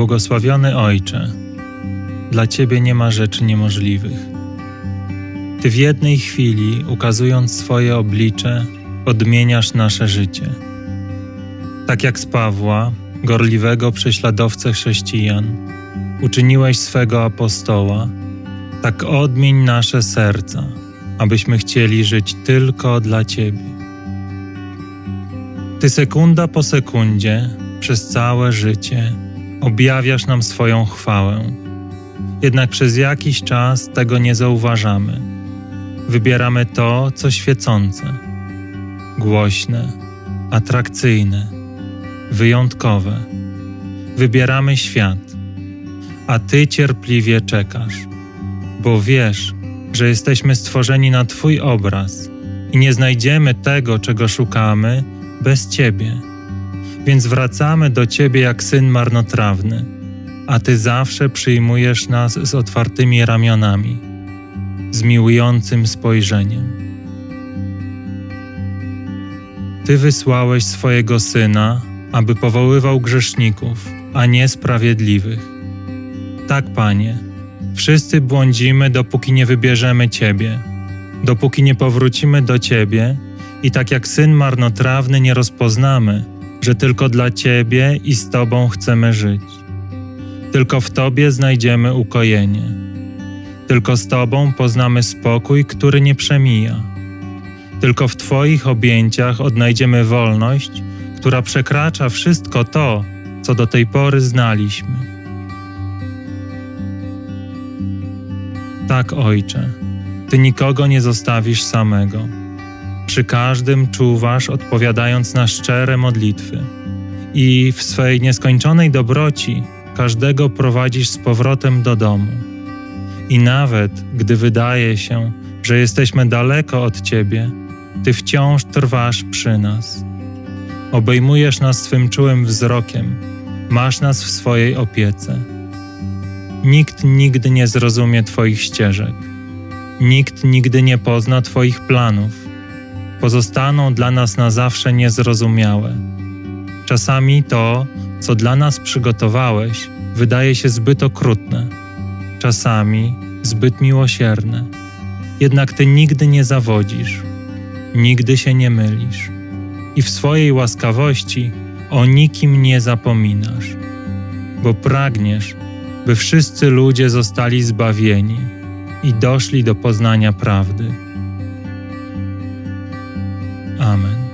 Błogosławiony Ojcze, dla Ciebie nie ma rzeczy niemożliwych. Ty w jednej chwili, ukazując swoje oblicze, odmieniasz nasze życie. Tak jak z Pawła, gorliwego prześladowcę chrześcijan, uczyniłeś swego apostoła, tak odmień nasze serca, abyśmy chcieli żyć tylko dla Ciebie. Ty sekunda po sekundzie, przez całe życie, objawiasz nam swoją chwałę. Jednak przez jakiś czas tego nie zauważamy. Wybieramy to, co świecące, głośne, atrakcyjne, wyjątkowe. Wybieramy świat, a Ty cierpliwie czekasz, bo wiesz, że jesteśmy stworzeni na Twój obraz i nie znajdziemy tego, czego szukamy, bez Ciebie. Więc wracamy do Ciebie jak syn marnotrawny, a Ty zawsze przyjmujesz nas z otwartymi ramionami, z miłującym spojrzeniem. Ty wysłałeś swojego syna, aby powoływał grzeszników, a nie sprawiedliwych. Tak, Panie, wszyscy błądzimy, dopóki nie wybierzemy Ciebie, dopóki nie powrócimy do Ciebie i tak jak syn marnotrawny nie rozpoznamy, że tylko dla Ciebie i z Tobą chcemy żyć. Tylko w Tobie znajdziemy ukojenie. Tylko z Tobą poznamy spokój, który nie przemija. Tylko w Twoich objęciach odnajdziemy wolność, która przekracza wszystko to, co do tej pory znaliśmy. Tak, Ojcze, Ty nikogo nie zostawisz samego. Przy każdym czuwasz, odpowiadając na szczere modlitwy. I w swej nieskończonej dobroci każdego prowadzisz z powrotem do domu. I nawet gdy wydaje się, że jesteśmy daleko od Ciebie, Ty wciąż trwasz przy nas. Obejmujesz nas swym czułym wzrokiem, masz nas w swojej opiece. Nikt nigdy nie zrozumie Twoich ścieżek, nikt nigdy nie pozna Twoich planów. Pozostaną dla nas na zawsze niezrozumiałe. Czasami to, co dla nas przygotowałeś, wydaje się zbyt okrutne, czasami zbyt miłosierne. Jednak Ty nigdy nie zawodzisz, nigdy się nie mylisz i w swojej łaskawości o nikim nie zapominasz, bo pragniesz, by wszyscy ludzie zostali zbawieni i doszli do poznania prawdy. Amen.